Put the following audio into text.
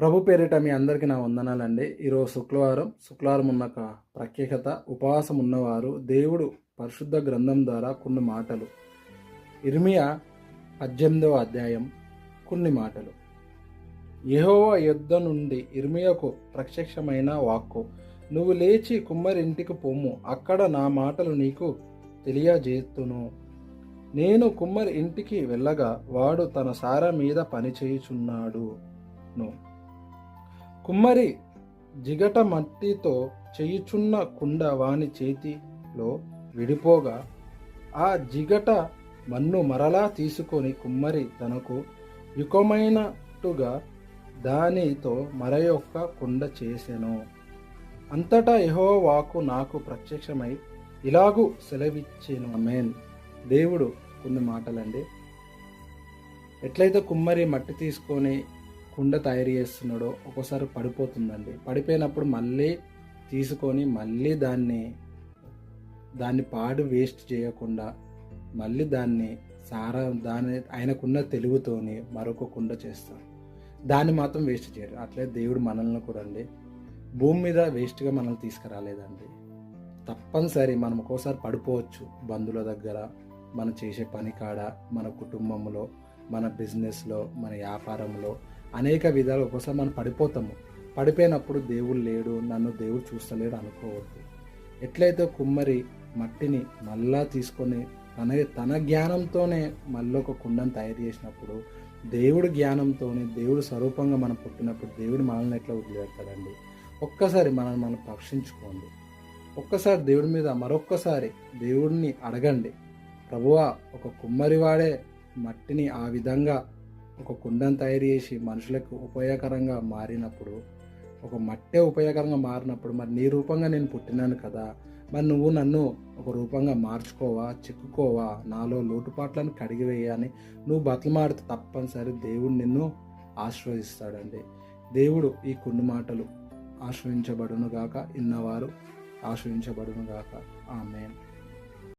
ప్రభు పేరిట మీ అందరికీ నా వందనాలండి. ఈరోజు శుక్రవారం. శుక్రవారం ఉన్న ఒక ప్రత్యేకత ఉపవాసం ఉన్నవారు దేవుడు పరిశుద్ధ గ్రంథం ద్వారా కొన్ని మాటలు. ఇర్మియా పద్దెనిమిదవ అధ్యాయం కొన్ని మాటలు. యహోవ యుద్ధ నుండి ఇర్మియాకు ప్రత్యక్షమైన వాక్కు నువ్వు లేచి కుమ్మరి ఇంటికి పొమ్ము అక్కడ నా మాటలు నీకు తెలియజేస్తును నేను కుమ్మరి ఇంటికి వెళ్ళగా వాడు తన సార మీద పనిచేయుచున్నాడు నువ్వు కుమ్మరి జిగట మట్టితో చేయుచున్న కుండ వాని చేతిలో విడిపోగా ఆ జిగట మన్ను మరలా తీసుకొని కుమ్మరి తనకు యుకమైనట్టుగా దానితో మరయొక్క కుండ చేసెను. అంతటా యెహోవా నాకు ప్రత్యక్షమై ఇలాగూ సెలవిచ్చిన. మేన్ దేవుడు కొన్ని మాటలండి. ఎట్లయితే కుమ్మరి మట్టి తీసుకొని కుండ తయారు చేస్తున్నాడో ఒక్కోసారి పడిపోతుందండి. పడిపోయినప్పుడు మళ్ళీ తీసుకొని మళ్ళీ దాన్ని దాన్ని పాడు వేస్ట్ చేయకుండా మళ్ళీ దాన్ని సారా దాని ఆయనకున్న తెలుగుతోని మరొక కుండ చేస్తాడు దాన్ని మాత్రం వేస్ట్ చేయరు. అట్లే దేవుడు మనల్ని కూడా అండి. భూమి మీద వేస్ట్గా మనల్ని తీసుకురాలేదండి. తప్పనిసరి మనం ఒక్కోసారి పడిపోవచ్చు బంధువుల దగ్గర మనం చేసే పని కాడ మన కుటుంబంలో మన బిజినెస్లో మన వ్యాపారంలో అనేక విధాలు ఒకసారి మనం పడిపోతాము. పడిపోయినప్పుడు దేవుడు లేడు నన్ను దేవుడు చూస్తలేడు అనుకోవద్దు. ఎట్లయితే కుమ్మరి మట్టిని మళ్ళా తీసుకొని తన తన జ్ఞానంతోనే మళ్ళీ ఒక కుండను తయారు చేసినప్పుడు దేవుడు జ్ఞానంతోనే దేవుడు స్వరూపంగా మనం పుట్టినప్పుడు దేవుడు మనల్ని ఎట్లా వదిలిపెడతాడండి? ఒక్కసారి మనల్ని మనం పరీక్షించుకోండి. ఒక్కసారి దేవుడి మీద మరొక్కసారి దేవుడిని అడగండి. ప్రభువా ఒక కుమ్మరివాడే మట్టిని ఆ విధంగా ఒక కుండను తయారు చేసి మనుషులకు ఉపయోగకరంగా మారినప్పుడు ఒక మట్టే ఉపయోగకరంగా మారినప్పుడు మరి నీ రూపంగా నేను పుట్టినాను కదా మరి నువ్వు నన్ను ఒక రూపంగా మార్చుకోవా చిక్కుకోవా నాలో లోటుపాట్లను కడిగివేయని నువ్వు బతలమాడితే తప్పనిసరి దేవుడు నిన్ను ఆశీర్వదిస్తాడండి దేవుడు ఈ కొన్ని మాటలు ఆశ్రయించబడును గాక ఇన్నవారు ఆశ్రయించబడును గాక ఆమెన్.